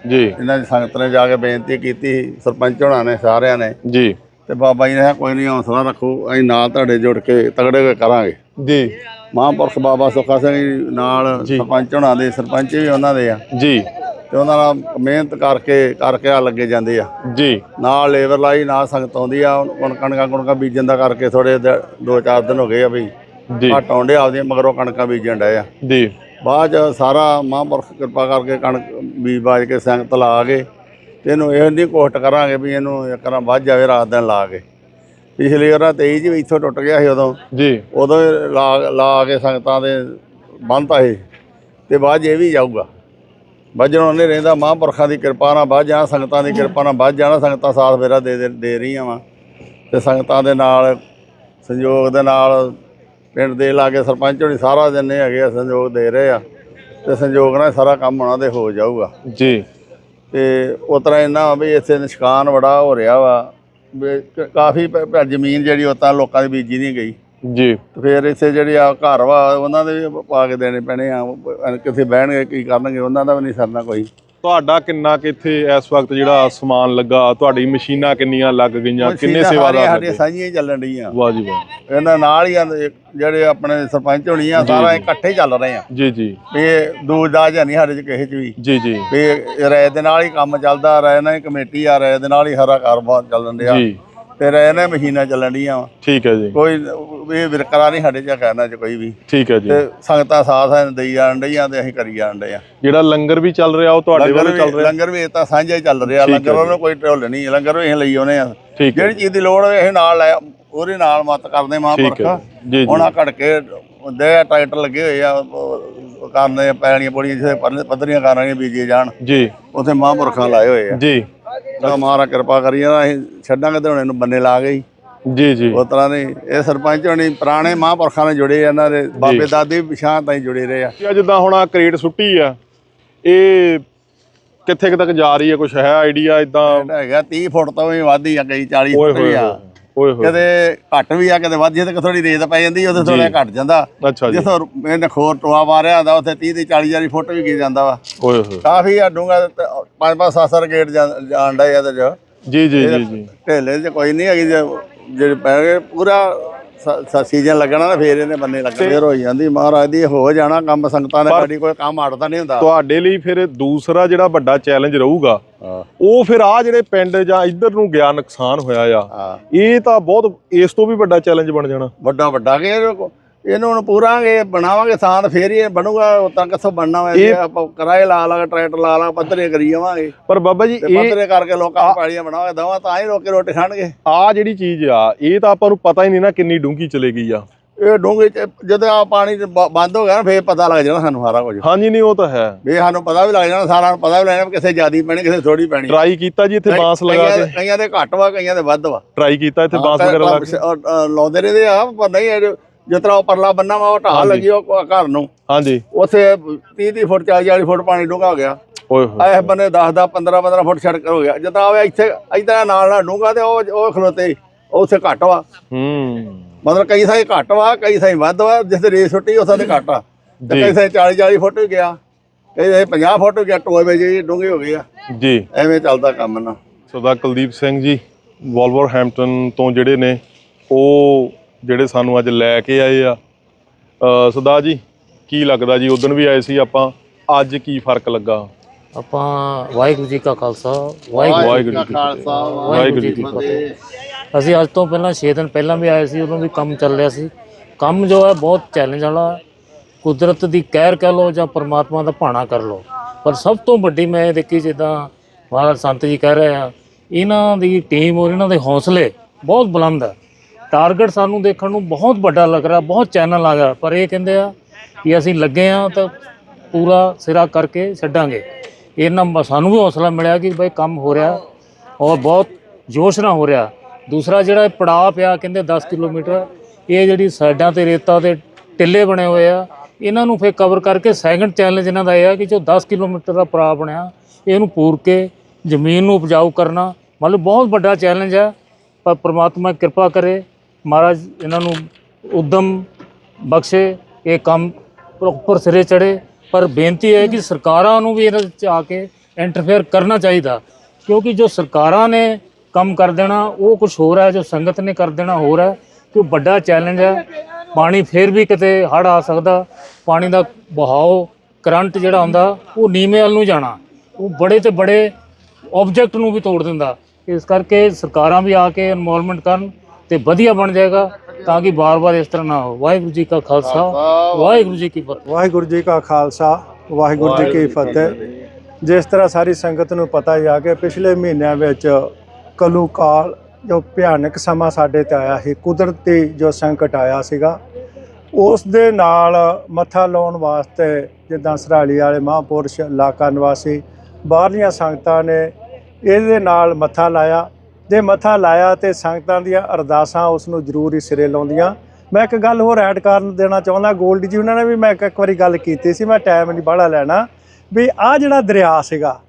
ਜੀ। ਇਹਨਾਂ ਦੀ ਸੰਗਤ ਨੇ ਜਾ ਕੇ ਬੇਨਤੀ ਕੀਤੀ ਸਰਪੰਚ ਹੋਣਾ ਨੇ ਸਾਰਿਆਂ ਨੇ। ਜੀ। ਤੇ ਬਾਬਾ ਜੀ ਨੇ ਕਿਹਾ ਕੋਈ ਨਹੀਂ ਹੌਸਲਾ ਰੱਖੋ ਅਸੀਂ ਨਾਲ ਤੁਹਾਡੇ ਜੁੜ ਕੇ ਤਗੜੇ ਹੋ ਕੇ ਕਰਾਂਗੇ। ਜੀ। ਮਹਾਂਪੁਰਖ ਬਾਬਾ ਸੁੱਖਾ ਸਿੰਘ ਜੀ ਨਾਲ। ਸਰਪੰਚ ਹੋਣਾ ਦੇ ਸਰਪੰਚ ਵੀ ਉਹਨਾਂ ਦੇ ਆ। ਜੀ। ਤੇ ਉਹਨਾਂ ਨਾਲ ਮਿਹਨਤ ਕਰਕੇ ਕਰਕੇ ਆ ਲੱਗੇ ਜਾਂਦੇ ਆ। ਜੀ। ਨਾਲ ਲੇਬਰ ਲਾਈ ਨਾਲ ਸੰਗਤ ਆਉਂਦੀ ਆ ਹੁਣ ਕਣਕਾਂ ਕੁਣਕਾਂ ਬੀਜਣ ਦਾ ਕਰਕੇ ਥੋੜੇ ਦੋ ਚਾਰ ਦਿਨ ਹੋ ਗਏ ਆ ਵੀ। ਜੀ। ਘੱਟ ਆਉਂਦੇ ਆਪਦੀਆਂ ਮਗਰੋਂ ਕਣਕਾਂ ਬੀਜਣ ਡਏ ਆ। ਜੀ। ਬਾਅਦ ਚ ਸਾਰਾ ਮਹਾਂਪੁਰਖ ਕਿਰਪਾ ਕਰਕੇ ਕਣਕ ਬੀਜ ਬਾਜ ਕੇ ਸੰਗਤ ਲਾ ਕੇ ਤੇ ਇਹਨੂੰ ਇਹ ਨਹੀਂ ਕੋਸ਼ਟ ਕਰਾਂਗੇ ਵੀ ਇਹਨੂੰ ਇੱਕ ਵਾਰ ਵੱਧ ਜਾਵੇ ਰਾਤ ਦਿਨ ਲਾ ਕੇ। ਪਿਛਲੀ ਵਾਰ 23 ਚ ਵੀ ਇੱਥੋਂ ਟੁੱਟ ਗਿਆ ਸੀ ਉਦੋਂ। ਜੀ। ਉਦੋਂ ਹੀ ਲਾ ਲਾ ਕੇ ਸੰਗਤਾਂ ਦੇ ਬੰਨਤਾ ਸੀ ਤੇ ਬਾਅਦ ਇਹ ਵੀ ਜਾਊਗਾ। ਵੱਜਣ ਉਹਨੇ ਰਹਿੰਦਾ ਮਹਾਂਪੁਰਖਾਂ ਦੀ ਕਿਰਪਾ ਨਾਲ ਵੱਧ ਜਾਣਾ ਸੰਗਤਾਂ ਦੀ ਕਿਰਪਾ ਨਾਲ ਵੱਧ ਜਾਣਾ ਸੰਗਤਾਂ ਸਾਥ ਮੇਰਾ ਦੇ ਦੇ- ਦੇ ਰਹੀਆਂ ਵਾ। ਤੇ ਸੰਗਤਾਂ ਦੇ ਨਾਲ ਸੰਯੋਗ ਦੇ ਨਾਲ ਪਿੰਡ ਦੇ ਲਾਗੇ ਸਰਪੰਚ ਹੋਣੀ ਸਾਰਾ ਜਿੰਨੇ ਹੈਗੇ ਆ ਸੰਯੋਗ ਦੇ ਰਹੇ ਆ। ਤੇ ਸੰਯੋਗ ਨਾਲ ਸਾਰਾ ਕੰਮ ਉਹਨਾਂ ਦੇ ਹੋ ਜਾਊਗਾ। ਜੀ। ਤੇ ਉਸ ਤਰ੍ਹਾਂ ਇਹਨਾਂ ਵੀ ਇੱਥੇ ਨਿਸ਼ਕਾਨ ਬੜਾ ਹੋ ਰਿਹਾ ਵਾ ਕਾਫੀ ਜ਼ਮੀਨ ਜਿਹੜੀ ਉਹ ਤਾਂ ਲੋਕਾਂ ਦੀ ਬੀਜੀ ਨਹੀਂ ਗਈ। ਜੀ। ਫਿਰ ਇੱਥੇ ਜਿਹੜੇ ਆ ਘਰ ਵਾ ਉਹਨਾਂ ਦੇ ਵੀ ਪਾ ਕੇ ਦੇਣੇ ਪੈਣੇ ਆ ਕਿੱਥੇ ਬਹਿਣਗੇ ਕੀ ਕਰਨਗੇ ਉਹਨਾਂ ਦਾ ਵੀ ਨਹੀਂ ਸਰਨਾ ਕੋਈ। ਤੁਹਾਡਾ ਕਿੰਨਾ ਕਿ ਇੱਥੇ ਇਸ ਵਕਤ ਜਿਹੜਾ ਸਮਾਨ ਲੱਗਾ? ਤੁਹਾਡੀ ਮਸ਼ੀਨਾਂ ਕਿੰਨੀਆਂ ਲੱਗ ਗਈਆਂ? ਕਿੰਨੇ ਸੇਵਾਦਾਰ ਸਾਂਝੀਆਂ ਹੀ ਚੱਲਣ ਡੀਆਂ ਵਾਹ ਜੀ ਵਾਹ। ਇਹਨਾਂ ਨਾਲ ਹੀ ਜਿਹੜੇ ਆਪਣੇ ਸਰਪੰਚ ਹੋਣੀ ਆ ਸਾਰਾ ਇਕੱਠੇ ਚੱਲ ਰਹੇ ਆ। ਜੀ ਜੀ। ਇਹ ਦੂਰ ਦਾਜ ਨਹੀਂ ਸਾਡੇ ਚ ਕਿਸੇ ਚ ਵੀ। ਜੀ ਜੀ। ਇਹ ਰਾਏ ਦੇ ਨਾਲ ਹੀ ਕੰਮ ਚੱਲਦਾ ਰਾਏ ਨਾਲ ਹੀ ਕਮੇਟੀ ਆ ਰਾਏ ਦੇ ਨਾਲ ਹੀ ਹਰਾ ਕਾਰੋਬਾਰ ਚੱਲਣ ਡਿਆ। ਜੀ। ਤੇ ਰਾਏ ਨਾਲ ਮਸ਼ੀਨਾਂ ਚੱਲਣ ਡੀਆਂ ਵਾਂ। ਠੀਕ ਹੈ ਜੀ। ਕੋਈ ਇਹ ਵਿਰਕਰਾ ਨਹੀਂ ਸਾਡੇ ਚ ਕਹਿਣਾ ਚ ਕੋਈ ਵੀ। ਠੀਕ ਹੈ ਜੀ। ਤੇ ਸੰਗਤਾਂ ਸਾਥ ਹੈ ਦੇਈ ਜਾਣ ਡਈਆਂ ਤੇ ਅਸੀਂ ਕਰੀ ਜਾਣ ਡਏ ਆ। ਜਿਹੜਾ ਲੰਗਰ ਵੀ ਚੱਲ ਰਿਹਾ ਉਹ ਤੁਹਾਡੇ ਵੱਲੋਂ ਚੱਲ ਰਿਹਾ? ਲੰਗਰ ਵੀ ਇਹ ਤਾਂ ਸਾਂਝਾ ਹੀ ਚੱਲ ਰਿਹਾ। ਲੰਗਰ ਉਹਨੂੰ ਕੋਈ ਢੋਲ ਨਹੀਂ। ਲੰਗਰ ਅਸੀਂ ਲਈ ਆਉਨੇ ਆ। ਜਿਹੜੀ ਚੀਜ਼ ਦੀ ਲੋੜ ਹੋਵੇ ਅਸੀਂ ਨਾਲ ਲੈ ਉਹਦੇ ਨਾਲ ਮਤ ਕਰਦੇ ਮਹਾਂਪੁਰਖ ਹੁਣ ਆ ਘੜ ਕੇ ਦੇ ਟਰੈਕਟਰ ਲੱਗੇ ਹੋਏ ਆ। ਕਰਨੇ ਪੈਣੀਆਂ ਪੋੜੀਆਂ ਜਿੱਥੇ ਪੱਧਰੀਆਂ ਕਰਾਂਗੇ ਬੀਜੇ ਜਾਣ। ਜੀ। ਉੱਥੇ ਮਹਾਂਪੁਰਖਾਂ ਲਾਏ ਹੋਏ ਆ। ਜੀ। ਤਾਂ ਮਹਾਰਾ ਕਿਰਪਾ ਕਰੀ ਜਾਣਾ ਅਸੀਂ ਛੱਡਾਂਗੇ ਤੇ ਹੁਣ ਇਹਨੂੰ ਬੰਨੇ ਲਾ ਗਈ ਜੀ ਜੀ। ਉਸ ਤਰ੍ਹਾਂ ਦੇ ਇਹ ਸਰਪੰਚ ਹੋਣੀ ਪੁਰਾਣੇ ਮਹਾਂਪੁਰਖਾਂ ਨਾਲ ਜੁੜੇ ਆ ਇਹਨਾਂ ਦੇ ਬਾਬੇ ਦਾਦੇ ਵੀ ਪਿਛਾਂ ਤਾਈਂ ਜੁੜੇ ਰਹੇ ਆ। ਇਹ ਜਿੱਦਾਂ ਹੁਣ ਆ ਕ੍ਰੇਟ ਸੁੱਟੀ ਆ। ਇਹ ਕਿੱਥੇ ਕੁ ਤੱਕ ਜਾ ਰਹੀ ਹੈ ਕੁਛ ਹੈ ਆਈਡੀਆ ਇਦਾਂ ਹੈਗਾ 30 ਫੁੱਟ ਤੋਂ ਵੀ ਵੱਧ ਹੀ ਆ ਕਈ 40 ਓਏ ਫੁੱਟ ਵੀ ਆ। ਹੋਏ। ਕਦੇ ਘੱਟ ਵੀ ਆ ਕਦੇ ਵੱਧ ਜੇ ਤੇ ਥੋੜੀ ਰੇਤ ਪੈ ਜਾਂਦੀ ਉਹਦੇ ਥੋੜਾ ਘਟ ਜਾਂਦਾ। ਜੀ। ਜਿੱਥੋਂ ਇਹਨੇ ਖੋਰ ਟੋਆ ਮਾਰਿਆ ਹੁੰਦਾ ਉੱਥੇ 30 ਦੀ 40 40 ਫੁੱਟ ਵੀ ਕੀ ਜਾਂਦਾ ਵਾ। ਓਏ ਹੋਏ। ਕਾਫੀ ਆ ਡੂੰਗਾ ਪੰਜ ਪੰਜ ਸੱਤ ਸੱਤ ਗੇਟ ਜਾਣ ਦਾ ਇਹਦੇ ਚ। ਜੀ ਜੀ ਜੀ ਜੀ। ਢੇਲੇ ਚ ਕੋਈ ਨਹੀਂ ਹੈਗੀ ਜੇ ਜਿਹੜੇ ਪੈ ਗਏ ਪੂਰਾ ਸੀਜ਼ਨ ਲੱਗਣਾ ਨਾ ਫੇਰ ਇਹਨੇ ਬੰਨੇ ਲੱਗਣੇ ਫੇਰ ਹੋਈ ਜਾਂਦੀ। ਮਹਾਰਾਜ ਦੀ ਹੋ ਜਾਣਾ ਕੰਮ ਸੰਗਤਾਂ ਦਾ ਸਾਡੀ ਕੋਈ ਕੰਮ ਅੜਦਾ ਨਹੀਂ ਹੁੰਦਾ। ਤੁਹਾਡੇ ਲਈ ਫਿਰ ਦੂਸਰਾ ਜਿਹੜਾ ਵੱਡਾ ਚੈਲੰਜ ਰਹੂਗਾ ਹਾਂ ਉਹ ਫਿਰ ਆ ਜਿਹੜੇ ਪਿੰਡ ਜਾਂ ਇੱਧਰ ਨੂੰ ਗਿਆ ਨੁਕਸਾਨ ਹੋਇਆ ਆ ਇਹ ਤਾਂ ਬਹੁਤ ਇਸ ਤੋਂ ਵੀ ਵੱਡਾ ਚੈਲੰਜ ਬਣ ਜਾਣਾ। ਵੱਡਾ ਵੱਡਾ ਕਿ ਇਹਨੂੰ ਹੁਣ ਪੂਰਾਂਗੇ ਬਣਾਵਾਂਗੇ ਥਾਂ ਫੇਰ ਹੀ ਬਣੂਗਾ ਉਤਾਂ ਕਿੱਥੋਂ ਬਣਨਾ ਇਹ- ਆਪਾਂ ਕਿਰਾਏ ਲਾ ਲਾ ਟਰੈਕਟਰ ਲਾ ਲਾ ਪੱਧਰੇ ਕਰੀ ਜਾਵਾਂਗੇ। ਪਰ ਬਾਬਾ ਜੀ ਤੇ ਇਹ ਪੱਧਰੇ ਕਰਕੇ ਲੋਕਾਂ ਨੂੰ ਪਾਲੀਆਂ ਬਣਾਵਾਂਗੇ ਦਵਾ ਤਾਂ ਹੀ ਲੋਕੇ ਰੋਟੀ ਖਾਣਗੇ। ਆ ਜਿਹੜੀ ਚੀਜ਼ ਆ ਇਹ ਤਾਂ ਆਪਾਂ ਨੂੰ ਪਤਾ ਹੀ ਨਹੀਂ ਨਾ ਕਿੰਨੀ ਡੂੰਘੀ ਚਲੇ ਗਈ ਆ। ਇਹ ਡੂੰਘੇ ਚ ਜਦੋਂ ਆ ਪਾਣੀ ਬ- ਬੰਦ ਹੋ ਗਿਆ ਨਾ ਫੇਰ ਪਤਾ ਲੱਗ ਜਾਣਾ ਸਾਨੂੰ ਸਾਰਾ ਕੁਝ। ਹਾਂਜੀ ਨਹੀਂ ਉਹ ਤਾਂ ਹੈ। ਵੀ ਸਾਨੂੰ ਪਤਾ ਵੀ ਲੱਗ ਜਾਣਾ ਸਾਰਾ ਨੂੰ ਪਤਾ ਵੀ ਲੈਣਾ ਕਿਸੇ ਜ਼ਿਆਦੀ ਪੈਣੀ ਕਿਸੇ ਥੋੜੀ ਪੈਣੀ। ਟਰਾਈ ਕੀਤਾ ਜੀ ਇੱਥੇ ਬਾਂਸ ਲਗਾ ਕਈਆਂ ਕੇ। ਕਈਆਂ ਦੇ ਘੱਟ ਵਾ ਕਈਆਂ ਦੇ ਵੱਧ ਵਾ। ਟਰਾਈ ਕੀਤਾ ਇੱਥੇ ਬਾਂਸ ਹਾਂ, ਵਗੈਰਾ ਲਾ ਕੇ। ਅ, ਲਾਉਂਦੇ ਰਹਿੰਦੇ ਆ ਪਰ ਨਹੀਂ ਇਹ ਜਿਸ ਤਰ੍ਹਾਂ ਉਹ ਪਰਲਾ ਬੰਨਾ ਵਾ ਉਹ ਢਾਹ। ਲੱਗੀ ਉਹ ਘਰ ਨੂੰ। ਹਾਂਜੀ। ਉਥੇ 30 30 ਫੁੱਟ 40 40 ਫੁੱਟ ਪਾਣੀ ਡੂੰਘਾ ਹੋ ਗਿਆ। ਓਏ ਹੋਏ। ਇਸ ਬੰਨੇ 10 10 15 15 ਫੁੱਟ ਸੜਕ ਹੋ ਗਿਆ। ਜਦੋਂ ਆਵੇ ਇੱਥੇ ਇਦਾਂ ਨਾਲ ਨਾਲ ਡੂੰਘਾ ਤੇ ਉਹ ਉਹ ਖਲੋਤੇ ਉੱਥੇ ਘੱਟ ਵਾ। ਹੂੰ। ਮਤਲਬ ਕਈ ਥਾਂ ਘੱਟ ਵਾ ਕਈ ਥਾਂ ਵੱਧ ਵਾ ਜਿਸ ਤੇ ਰੇਸ ਛੁੱਟੀ ਉਸ ਤੇ ਘੱਟ ਆ। ਤੇ। ਕਈ ਥਾਂ 40 40 ਫੁੱਟ ਗਿਆ। ਕਈ ਥਾਂ 50 ਫੁੱਟ ਗਿਆ ਟੋਏ ਵਿੱਚ ਜੀ ਡੂੰਘੇ ਹੋ ਗਏ ਆ। ਜੀ। ਐਵੇਂ ਚੱਲਦਾ ਕੰਮ ਨਾ। ਸਰਦਾਰ ਕੁਲਦੀਪ ਸਿੰਘ ਜੀ ਵੋਲਵਰਹੈਂਪਟਨ ਤੋਂ ਜਿਹੜੇ ਨੇ ਉਹ ਜਿਹੜੇ ਸਾਨੂੰ ਅੱਜ ਲੈ ਕੇ ਆਏ ਆ। ਸਰਦਾਰ ਜੀ ਕੀ ਲੱਗਦਾ ਜੀ ਉਦੋਂ ਵੀ ਆਏ ਸੀ ਆਪਾਂ ਅੱਜ ਕੀ ਫ਼ਰਕ ਲੱਗਾ? ਆਪਾਂ ਵਾਹਿਗੁਰੂ ਜੀ ਕਾ ਖਾਲਸਾ ਵਾਹਿਗੁਰੂ ਵਾਹਿਗੁਰੂ ਜੀ ਕੀ ਖਾਲਸਾ ਵਾਹਿਗੁਰੂ ਜੀ ਕੀ ਫਤਿਹ। ਅਸੀਂ ਅੱਜ ਤੋਂ ਪਹਿਲਾਂ 6 ਦਿਨ ਪਹਿਲਾਂ ਵੀ ਆਏ ਸੀ, ਉਦੋਂ ਵੀ ਕੰਮ ਚੱਲ ਰਿਹਾ ਸੀ। ਕੰਮ ਜੋ ਹੈ ਬਹੁਤ ਚੈਲੰਜ ਵਾਲਾ ਕੁਦਰਤ ਦੀ ਕਹਿਰ ਕਹਿ ਲਓ ਜਾਂ ਪਰਮਾਤਮਾ ਦਾ ਭਾਣਾ ਕਰ ਲਓ। ਪਰ ਸਭ ਤੋਂ ਵੱਡੀ ਮੈਂ ਇਹ ਦੇਖੀ ਜਿੱਦਾਂ ਮਹਾਰਾਜ ਸੰਤ ਜੀ ਕਹਿ ਰਹੇ ਆ, ਇਹਨਾਂ ਦੀ ਟੀਮ ਔਰ ਇਹਨਾਂ ਦੇ ਹੌਸਲੇ ਬਹੁਤ ਬੁਲੰਦ ਹੈ ਟਾਰਗੇਟ ਸਾਨੂੰ ਦੇਖਣ ਨੂੰ ਬਹੁਤ ਵੱਡਾ ਲੱਗ ਰਿਹਾ, ਬਹੁਤ ਚੈਨਲ ਆ ਗਿਆ। ਪਰ ਇਹ ਕਹਿੰਦੇ ਆ ਕਿ ਅਸੀਂ ਲੱਗੇ ਆ ਤਾਂ ਪੂਰਾ ਸਿਰਾ ਕਰਕੇ ਛੱਡਾਂਗੇ। ਇਹਨਾਂ ਮ- ਸਾਨੂੰ ਵੀ ਹੌਸਲਾ ਮਿਲਿਆ ਕਿ ਬਈ ਕੰਮ ਹੋ ਰਿਹਾ ਔਰ ਬਹੁਤ ਜੋਸ਼ ਨਾਲ ਹੋ ਰਿਹਾ। ਦੂਸਰਾ ਜਿਹੜਾ ਇਹ ਪੜਾਅ ਪਿਆ ਕਹਿੰਦੇ 10 ਕਿਲੋਮੀਟਰ, ਇਹ ਜਿਹੜੀ ਸਾਈਡਾਂ ਤੇ ਰੇਤਾ ਦੇ ਟਿੱਲੇ ਬਣੇ ਹੋਏ ਆ, ਇਹਨਾਂ ਨੂੰ ਫੇਰ ਕਵਰ ਕਰਕੇ ਸੈਕੰਡ ਚੈਲੰਜ ਇਹਨਾਂ ਦਾ ਇਹ ਆ ਕਿ ਜੋ 10 ਕਿਲੋਮੀਟਰ ਦਾ ਪੜਾਅ ਬਣਿਆ, ਇਹਨੂੰ ਪੂਰ ਕੇ ਜ਼ਮੀਨ ਨੂੰ ਉਪਜਾਊ ਕਰਨਾ, ਮਤਲਬ ਬਹੁਤ ਵੱਡਾ ਚੈਲੰਜ ਹੈ ਪਰ ਪ੍ਰਮਾਤਮਾ ਕਿਰਪਾ ਕਰੇ, ਮਹਾਰਾਜ ਇਹਨਾਂ ਨੂੰ ਉਦਮ ਬਖਸ਼ੇ, ਇਹ ਕੰਮ ਪ੍ਰੋਪਰ ਸਿਰੇ ਚੜੇ ਪਰ ਬੇਨਤੀ ਹੈ ਕਿ ਸਰਕਾਰਾਂ ਨੂੰ ਵੀ ਇਹਨਾਂ ਵਿੱਚ ਆ ਕੇ ਇੰਟਰਫੇਅਰ ਕਰਨਾ ਚਾਹੀਦਾ, ਕਿਉਂਕਿ ਜੋ ਸਰਕਾਰਾਂ ਨੇ ਕੰਮ ਕਰ ਦੇਣਾ ਉਹ ਕੁਝ ਹੋਰ ਹੈ ਜੋ ਸੰਗਤ ਨੇ ਕਰ ਦੇਣਾ ਹੋਰ ਹੈ ਕਿ ਵੱਡਾ ਚੈਲੰਜ ਹੈ। ਪਾਣੀ ਫੇਰ ਵੀ ਕਿਤੇ ਹੜ ਆ ਸਕਦਾ ਪਾਣੀ ਦਾ ਬਹਾਓ ਕਰੰਟ ਜਿਹੜਾ ਹੁੰਦਾ ਉਹ ਨੀਵੇਂ ਵੱਲ ਨੂੰ ਜਾਣਾ। ਉਹ ਬੜੇ ਤੇ ਬੜੇ ਆਬਜੈਕਟ ਨੂੰ ਵੀ ਤੋੜ ਦਿੰਦਾ। ਇਸ ਕਰਕੇ ਸਰਕਾਰਾਂ ਵੀ ਆ ਕੇ ਇਨਵੋਲਵਮੈਂਟ ਕਰਨ ਤੇ ਵਧੀਆ ਬਣ ਜਾਏਗਾ ਤਾਂ ਕਿ ਬਾਰ-ਬਾਰ ਇਸ ਤਰ੍ਹਾਂ ਨਾ ਹੋ। ਵਾਹਿਗੁਰੂ ਜੀ ਕਾ ਖਾਲਸਾ ਵਾਹਿਗੁਰੂ। ਜੀ ਕੀ ਫਤਿਹ। ਵਾਹਿਗੁਰੂ ਜੀ ਕਾ ਖਾਲਸਾ ਵਾਹਿਗੁਰੂ ਜੀ ਕੀ ਫਤਿਹ। ਜਿਸ ਤਰ੍ਹਾਂ ਸਾਰੀ ਸੰਗਤ ਨੂੰ ਪਤਾ ਹੀ ਆ ਕਿ ਪਿਛਲੇ ਮਹੀਨਿਆਂ ਵਿੱਚ ਕਲੂ ਕਾਲ ਜੋ ਭਿਆਨਕ ਸਮਾਂ ਸਾਡੇ ਤੇ ਆਇਆ ਸੀ, ਕੁਦਰਤੀ ਜੋ ਸੰਕਟ ਆਇਆ ਸੀਗਾ, ਉਸ ਦੇ ਨਾਲ ਮੱਥਾ ਲਾਉਣ ਵਾਸਤੇ ਜਿੱਦਾਂ ਸਰਾਲੀ ਵਾਲੇ ਮਹਾਂਪੁਰਸ਼ ਇਲਾਕਾ ਨਿਵਾਸੀ ਬਾਹਰਲੀਆਂ ਸੰਗਤਾਂ ਨੇ ਇਹਦੇ ਨਾਲ ਮੱਥਾ ਲਾਇਆ। ਜੇ ਮੱਥਾ ਲਾਇਆ ਤੇ ਸੰਗਤਾਂ ਦੀਆਂ ਅਰਦਾਸਾਂ ਉਸ ਨੂੰ ਜ਼ਰੂਰ ਹੀ ਸਿਰੇ ਲਾਉਂਦੀਆਂ। ਮੈਂ ਇੱਕ ਗੱਲ ਹੋਰ ਐਡ ਕਰਨ ਦੇਣਾ ਚਾਹੁੰਦਾ, ਗੋਲਡੀ ਜੀ, ਉਹਨਾਂ ਨੇ ਵੀ ਮੈਂ ਇੱਕ ਇੱਕ ਵਾਰੀ ਗੱਲ ਕੀਤੀ ਸੀ, ਮੈਂ ਟਾਈਮ ਨਹੀਂ, ਬਾਹਲਾ ਲੈਣਾ, ਵੀ ਆ ਜਿਹੜਾ ਦਰਿਆ ਸੀਗਾ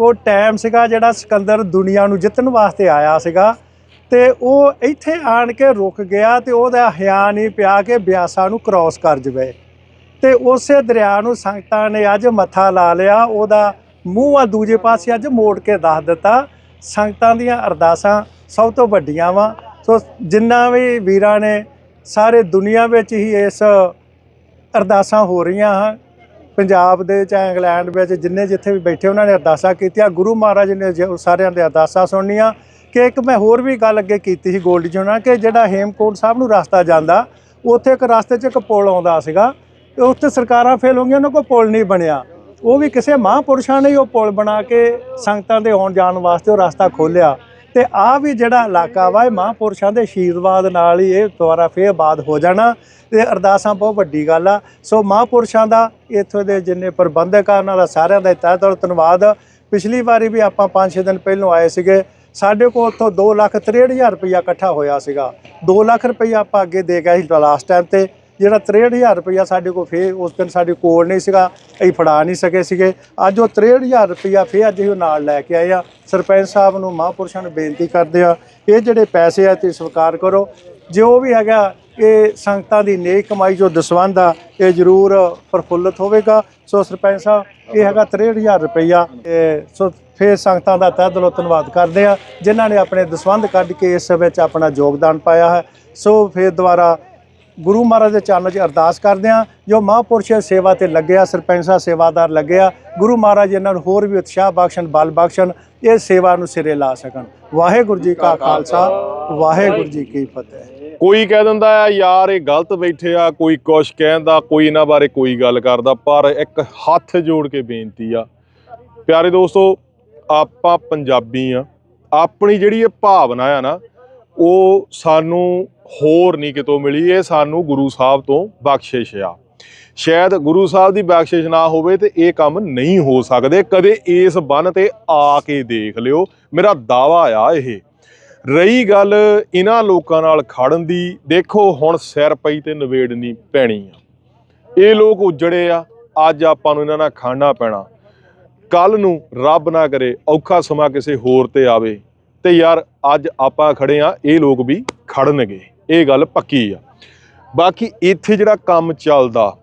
ਉਹ ਟਾਈਮ ਸੀਗਾ ਜਿਹੜਾ ਸਿਕੰਦਰ ਦੁਨੀਆ ਨੂੰ ਜਿੱਤਣ ਵਾਸਤੇ ਆਇਆ ਸੀਗਾ ਤੇ ਉਹ ਇੱਥੇ ਆਣ ਕੇ ਰੁਕ ਗਿਆ ਤੇ ਉਹਦਾ ਹਿਆ ਨਹੀਂ ਪਿਆ ਕਿ ਬਿਆਸਾ ਨੂੰ ਕ੍ਰਾਸ ਕਰ ਜਵੇ। ਤੇ ਉਸੇ ਦਰਿਆ ਨੂੰ ਸੰਗਤਾਂ ਨੇ ਅੱਜ ਮੱਥਾ ਲਾ ਲਿਆ, ਉਹਦਾ ਮੂੰਹ ਆ ਦੂਜੇ ਪਾਸੇ ਅੱਜ ਮੋੜ ਕੇ ਦੱਸ ਦਿੱਤਾ। ਸੰਗਤਾਂ ਦੀਆਂ ਅਰਦਾਸਾਂ ਸਭ ਤੋਂ ਵੱਡੀਆਂ ਵਾ। ਸੋ ਜਿੰਨਾ ਵੀ ਵੀਰਾਂ ਨੇ ਸਾਰੇ ਦੁਨੀਆ ਵਿੱਚ ਹੀ ਇਸ ਅਰਦਾਸਾਂ ਹੋ ਰਹੀਆਂ ਹਨ। ਪੰਜਾਬ ਦੇ ਚਾਹੇ ਇੰਗਲੈਂਡ ਵਿੱਚ ਜਿੰਨੇ ਜਿੱਥੇ ਵੀ ਬੈਠੇ ਉਹਨਾਂ ਨੇ ਅਰਦਾਸਾਂ ਕੀਤੀਆਂ। ਗੁਰੂ ਮਹਾਰਾਜ ਨੇ ਜੋ ਸਾਰਿਆਂ ਦੇ ਅਰਦਾਸਾਂ ਸੁਣਨੀਆਂ। ਕਿ ਇੱਕ ਮੈਂ ਹੋਰ ਵੀ ਗੱਲ ਅੱਗੇ ਕੀਤੀ ਸੀ ਗੋਲਡੀ ਜੀ ਉਹਨਾਂ ਕਿ ਜਿਹੜਾ ਹੇਮਕੋਟ ਸਾਹਿਬ ਨੂੰ ਰਸਤਾ ਜਾਂਦਾ, ਉੱਥੇ ਇੱਕ ਰਸਤੇ 'ਚ ਇੱਕ ਪੁਲ ਆਉਂਦਾ ਸੀਗਾ। ਤੇ ਉੱਥੇ ਸਰਕਾਰਾਂ ਫੇਲ ਹੋ ਗਈਆਂ, ਉਹਨਾਂ ਕੋਲ ਪੁਲ ਨਹੀਂ ਬਣਿਆ। ਉਹ ਵੀ ਕਿਸੇ ਮਹਾਂਪੁਰਸ਼ਾਂ ਨੇ ਹੀ ਉਹ ਪੁਲ ਬਣਾ ਕੇ ਸੰਗਤਾਂ ਦੇ ਆਉਣ ਜਾਣ ਵਾਸਤੇ ਉਹ ਰਸਤਾ ਖੋਲ੍ਹਿਆ। ਤੇ ਆ ਵੀ ਜਿਹੜਾ ਇਲਾਕਾ ਵਾ, ਇਹ ਮਹਾਂਪੁਰਸ਼ਾਂ ਦੇ ਆਸ਼ੀਰਵਾਦ ਨਾਲ ਹੀ ਇਹ ਦੁਬਾਰਾ ਫੇਰ ਆਬਾਦ ਹੋ ਜਾਣਾ ਤੇ ਅਰਦਾਸਾਂ ਬਹੁਤ ਵੱਡੀ ਗੱਲ ਆ। ਸੋ ਮਹਾਂਪੁਰਸ਼ਾਂ ਦਾ ਇੱਥੋਂ ਦੇ ਜਿੰਨੇ ਪ੍ਰਬੰਧਕ ਆ, ਉਹਨਾਂ ਦਾ ਸਾਰਿਆਂ ਦਾ ਤਹਿ ਦਿਲੋਂ ਧੰਨਵਾਦ। ਪਿਛਲੀ ਵਾਰੀ ਵੀ ਆਪਾਂ 5-6 ਦਿਨ ਪਹਿਲਾਂ ਆਏ ਸੀਗੇ, ਸਾਡੇ ਕੋਲ ਉੱਥੋਂ 2 ਲੱਖ 63000 ਰੁਪਇਆ ਇਕੱਠਾ ਹੋਇਆ ਸੀਗਾ। 2 ਲੱਖ ਰੁਪਇਆ ਆਪਾਂ ਅੱਗੇ ਦੇ ਗਏ ਸੀ ਲਾਸਟ ਟਾਈਮ ਤੇ। ਜਿਹੜਾ 63000 ਰੁਪਇਆ ਸਾਡੇ ਕੋਲ ਫੇ ਉਸ ਦਿਨ ਸਾਡੇ ਕੋਲ ਨਹੀਂ ਸੀਗਾ, ਅਸੀਂ ਫੜਾ ਨਹੀਂ ਸਕੇ ਸੀਗੇ। ਅੱਜ ਉਹ 63000 ਰੁਪਇਆ ਫੇਰ ਅੱਜ ਅਸੀਂ ਉਹ ਨਾਲ ਲੈ ਕੇ ਆਏ ਆ। ਸਰਪੰਚ ਸਾਹਿਬ ਨੂੰ ਮਹਾਂਪੁਰਸ਼ਾਂ ਨੂੰ ਬੇਨਤੀ ਕਰਦੇ ਆ, ਇਹ ਜਿਹੜੇ ਪੈਸੇ ਆ ਤੇ ਸਵੀਕਾਰ ਕਰੋ। ਜੋ ਵੀ ਹੈਗਾ, ਇਹ ਸੰਗਤਾਂ ਦੀ ਨੇਕ ਕਮਾਈ ਜੋ ਦਸਵੰਧ ਆ, ਇਹ ਜ਼ਰੂਰ ਪ੍ਰਫੁੱਲਤ ਹੋਵੇਗਾ। ਸੋ ਸਰਪੰਚ ਸਾਹਿਬ, ਇਹ ਹੈਗਾ 63000 ਰੁਪਇਆ। ਇਹ ਸੋ ਫੇਰ ਸੰਗਤਾਂ ਦਾ ਤਹਿ ਦਿਲੋਂ ਧੰਨਵਾਦ ਕਰਦੇ ਆ, ਜਿਨ੍ਹਾਂ ਨੇ ਆਪਣੇ ਦਸਵੰਧ ਕੱਢ ਕੇ ਇਸ ਵਿੱਚ ਆਪਣਾ ਯੋਗਦਾਨ ਪਾਇਆ ਹੈ। ਸੋ ਫਿਰ ਦੁਬਾਰਾ ਗੁਰੂ ਮਹਾਰਾਜ ਦੇ ਚਰਨਾਂ 'ਚ ਅਰਦਾਸ ਕਰਦੇ ਹਾਂ। ਜੋ ਮਹਾਂਪੁਰਸ਼ ਸੇਵਾ ਤੇ ਲੱਗਿਆ ਸਰਪੰਚਾ ਸੇਵਾਦਾਰ ਲੱਗਿਆ ਗੁਰੂ ਮਹਾਰਾਜ ਇਹਨਾਂ ਨੂੰ ਹੋਰ ਵੀ ਉਤਸ਼ਾਹ ਬਖਸ਼ਣ, ਬਲ ਬਖਸ਼ਣ, ਇਹ ਸੇਵਾ ਨੂੰ ਸਿਰੇ ਲਾ ਸਕਣ। ਵਾਹਿਗੁਰੂ ਜੀ ਕਾ ਖਾਲਸਾ, ਵਾਹਿਗੁਰੂ ਜੀ ਕੀ ਫਤਿਹ। ਕੋਈ ਕਹਿ ਦਿੰਦਾ ਆ, ਯਾਰ, ਇਹ ਗਲਤ ਬੈਠੇ ਆ, ਕੋਈ ਕੁਛ ਕਹਿੰਦਾ, ਕੋਈ ਇਹਨਾਂ ਬਾਰੇ ਕੋਈ ਗੱਲ ਕਰਦਾ। ਪਰ ਇੱਕ ਹੱਥ ਜੋੜ ਕੇ ਬੇਨਤੀ ਆ। ਪਿਆਰੇ ਦੋਸਤੋ, ਆਪਾਂ ਪੰਜਾਬੀ ਆ। ਆਪਣੀ ਜਿਹੜੀ ਇਹ ਭਾਵਨਾ ਆ ਨਾ, ਉਹ ਸਾਨੂੰ ਹੋਰ ਨਹੀਂ ਕਿਤੋਂ ਮਿਲੀ, ਇਹ ਸਾਨੂੰ ਗੁਰੂ ਸਾਹਿਬ ਤੋਂ ਬਖਸ਼ਿਸ਼ ਆ। ਸ਼ਾਇਦ ਗੁਰੂ ਸਾਹਿਬ ਦੀ ਬਖਸ਼ਿਸ਼ ਨਾ ਹੋਵੇ ਤੇ ਇਹ ਕੰਮ ਨਹੀਂ ਹੋ ਸਕਦੇ। ਕਦੇ ਇਸ ਬੰਨ ਤੇ ਆ ਕੇ ਦੇਖ ਲਿਓ, ਮੇਰਾ ਦਾਵਾ ਆ ਇਹ। ਰਹੀ ਗੱਲ ਇਹਨਾਂ ਲੋਕਾਂ ਨਾਲ ਖੜਨ ਦੀ, ਦੇਖੋ ਹੁਣ ਸਿਰ ਪਈ ਤੇ ਨਵੇੜਨੀ ਪੈਣੀ ਆ। ਇਹ ਲੋਕ ਉਜੜੇ ਆ, ਅੱਜ ਆਪਾਂ ਨੂੰ ਇਹਨਾਂ ਨਾਲ ਖਾਣਾ ਪੈਣਾ। ਕੱਲ ਨੂੰ ਰੱਬ ਨਾ ਕਰੇ, ਔਖਾ ਸਮਾਂ ਕਿਸੇ ਹੋਰ ਤੇ ਆਵੇ। ਤੇ ਯਾਰ, ਅੱਜ ਆਪਾਂ ਖੜੇ ਆ, ਇਹ ਲੋਕ ਵੀ ਖੜਨਗੇ। ਇਹ ਗੱਲ ਪੱਕੀ ਆ। ਬਾਕੀ ਇੱਥੇ ਜਿਹੜਾ ਕੰਮ ਚੱਲਦਾ,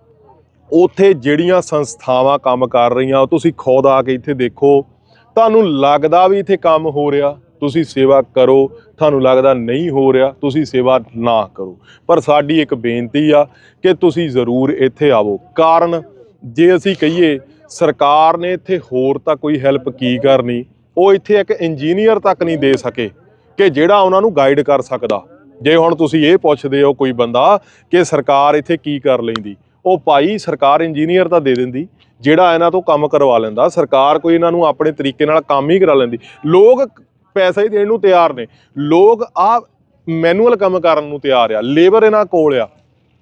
ਉੱਥੇ ਜਿਹੜੀਆਂ ਸੰਸਥਾਵਾਂ ਕੰਮ ਕਰ ਰਹੀਆਂ, ਉਹ ਤੁਸੀਂ ਖੁਦ ਆ ਕੇ ਇੱਥੇ ਦੇਖੋ। ਤੁਹਾਨੂੰ ਲੱਗਦਾ ਵੀ ਇੱਥੇ ਕੰਮ ਹੋ ਰਿਹਾ, ਤੁਸੀਂ ਸੇਵਾ ਕਰੋ। ਤੁਹਾਨੂੰ ਲੱਗਦਾ ਨਹੀਂ ਹੋ ਰਿਹਾ, ਤੁਸੀਂ ਸੇਵਾ ਨਾ ਕਰੋ। ਪਰ ਸਾਡੀ ਇੱਕ ਬੇਨਤੀ ਆ ਕਿ ਤੁਸੀਂ ਜ਼ਰੂਰ ਇੱਥੇ ਆਵੋ। ਕਾਰਨ ਜੇ ਅਸੀਂ ਕਹੀਏ, ਸਰਕਾਰ ਨੇ ਇੱਥੇ ਹੋਰ ਤਾਂ ਕੋਈ ਹੈਲਪ ਕੀ ਕਰਨੀ? ਉਹ ਇੱਥੇ ਇੱਕ ਇੰਜੀਨੀਅਰ ਤੱਕ ਨਹੀਂ ਦੇ ਸਕੇ ਕਿ ਜਿਹੜਾ ਉਹਨਾਂ ਨੂੰ ਗਾਈਡ ਕਰ ਸਕਦਾ। ਜੇ ਹੁਣ ਤੁਸੀਂ ਇਹ ਪੁੱਛਦੇ ਹੋ ਕੋਈ ਬੰਦਾ ਕਿ ਸਰਕਾਰ ਇੱਥੇ ਕੀ ਕਰ ਲੈਂਦੀ, ਉਹ ਭਾਈ ਸਰਕਾਰ ਇੰਜੀਨੀਅਰ ਤਾਂ ਦੇ ਦਿੰਦੀ, ਜਿਹੜਾ ਇਹਨਾਂ ਤੋਂ ਕੰਮ ਕਰਵਾ ਲੈਂਦਾ, ਸਰਕਾਰ ਕੋਈ ਇਹਨਾਂ ਨੂੰ ਆਪਣੇ ਤਰੀਕੇ ਨਾਲ ਕੰਮ ਹੀ ਕਰਾ ਲੈਂਦੀ। ਲੋਕ ਪੈਸਾ ਹੀ ਦੇਣ ਨੂੰ ਤਿਆਰ ਨੇ। ਲੋਕ ਆ ਮੈਨੂਅਲ ਕੰਮ ਕਰਨ ਨੂੰ ਤਿਆਰ ਆ, ਲੇਬਰ ਇਹਨਾਂ ਕੋਲ ਆ।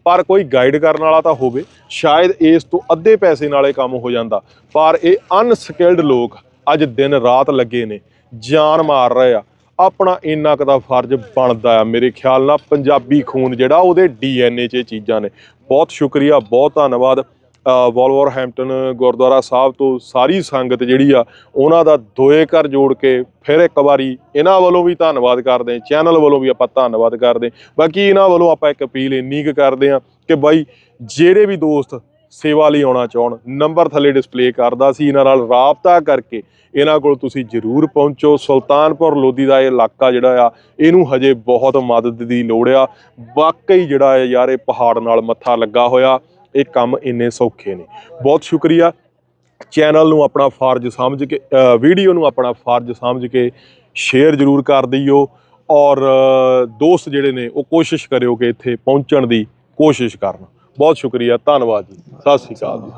ਪਰ ਕੋਈ ਗਾਈਡ ਕਰਨ ਵਾਲਾ ਤਾਂ ਹੋਵੇ, ਸ਼ਾਇਦ ਇਸ ਤੋਂ ਅੱਧੇ ਪੈਸੇ ਨਾਲ ਇਹ ਕੰਮ ਹੋ ਜਾਂਦਾ। ਪਰ ਇਹ ਅਨਸਕਿਲਡ ਲੋਕ ਅੱਜ ਦਿਨ ਰਾਤ ਲੱਗੇ ਨੇ, ਜਾਨ ਮਾਰ ਰਹੇ ਆ। ਆਪਣਾ ਇੰਨਾ ਕੁ ਦਾ ਫਰਜ਼ ਬਣਦਾ ਆ ਮੇਰੇ ਖਿਆਲ ਨਾਲ ਪੰਜਾਬੀ ਖੂਨ ਜਿਹੜਾ ਉਹਦੇ ਡੀਐਨਏ 'ਚ ਇਹ ਚੀਜ਼ਾਂ ਨੇ। ਬਹੁਤ ਸ਼ੁਕਰੀਆ, ਬਹੁਤ ਧੰਨਵਾਦ। ਵੋਲਵਰ ਹੈਂਪਟਨ ਗੁਰਦੁਆਰਾ ਸਾਹਿਬ ਤੋਂ ਸਾਰੀ ਸੰਗਤ ਜਿਹੜੀ ਆ, ਉਹਨਾਂ ਦਾ ਦੋਏ ਘਰ ਜੋੜ ਕੇ ਫਿਰ ਇੱਕ ਵਾਰੀ ਇਹਨਾਂ ਵੱਲੋਂ ਵੀ ਧੰਨਵਾਦ ਕਰਦੇ ਚੈਨਲ ਵੱਲੋਂ ਵੀ ਆਪਾਂ ਧੰਨਵਾਦ ਕਰਦੇ ਬਾਕੀ ਇਹਨਾਂ ਵੱਲੋਂ ਆਪਾਂ ਇੱਕ ਅਪੀਲ ਇੰਨੀ ਕੁ ਕਰਦੇ ਹਾਂ ਕਿ ਬਾਈ, ਜਿਹੜੇ ਵੀ ਦੋਸਤ ਸੇਵਾ ਲਈ ਆਉਣਾ ਚਾਹਣ। ਨੰਬਰ ਥੱਲੇ ਡਿਸਪਲੇ ਕਰਦਾ ਸੀ। ਇਹਨਾਂ ਨਾਲ ਰਾਬਤਾ ਕਰਕੇ ਇਹਨਾਂ ਕੋਲ ਤੁਸੀਂ ਜ਼ਰੂਰ ਪਹੁੰਚੋ। ਸੁਲਤਾਨਪੁਰ ਲੋਧੀ ਦਾ ਇਹ ਇਲਾਕਾ ਜਿਹੜਾ ਆ, ਇਹਨੂੰ ਹਜੇ ਬਹੁਤ ਮਦਦ ਦੀ ਲੋੜ ਆ। ਵਾਕਈ ਜਿਹੜਾ ਹੈ ਯਾਰ, ਇਹ ਪਹਾੜ ਨਾਲ ਮੱਥਾ ਲੱਗਾ ਹੋਇਆ। ਇਹ ਕੰਮ ਇੰਨੇ ਸੌਖੇ ਨੇ। ਬਹੁਤ ਸ਼ੁਕਰੀਆ। ਚੈਨਲ ਨੂੰ ਆਪਣਾ ਫਰਜ਼ ਸਮਝ ਕੇ ਵੀਡੀਓ ਨੂੰ ਆਪਣਾ ਫਰਜ਼ ਸਮਝ ਕੇ ਸ਼ੇਅਰ ਜ਼ਰੂਰ ਕਰ ਦਈਓ ਔਰ ਦੋਸਤ ਜਿਹੜੇ ਨੇ, ਉਹ ਕੋਸ਼ਿਸ਼ ਕਰਿਓ ਕਿ ਇੱਥੇ ਪਹੁੰਚਣ ਦੀ ਕੋਸ਼ਿਸ਼ ਕਰਨ। ਬਹੁਤ ਸ਼ੁਕਰੀਆ ਧੰਨਵਾਦ ਜੀ। ਸਤਿ ਸ਼੍ਰੀ ਅਕਾਲ ਜੀ।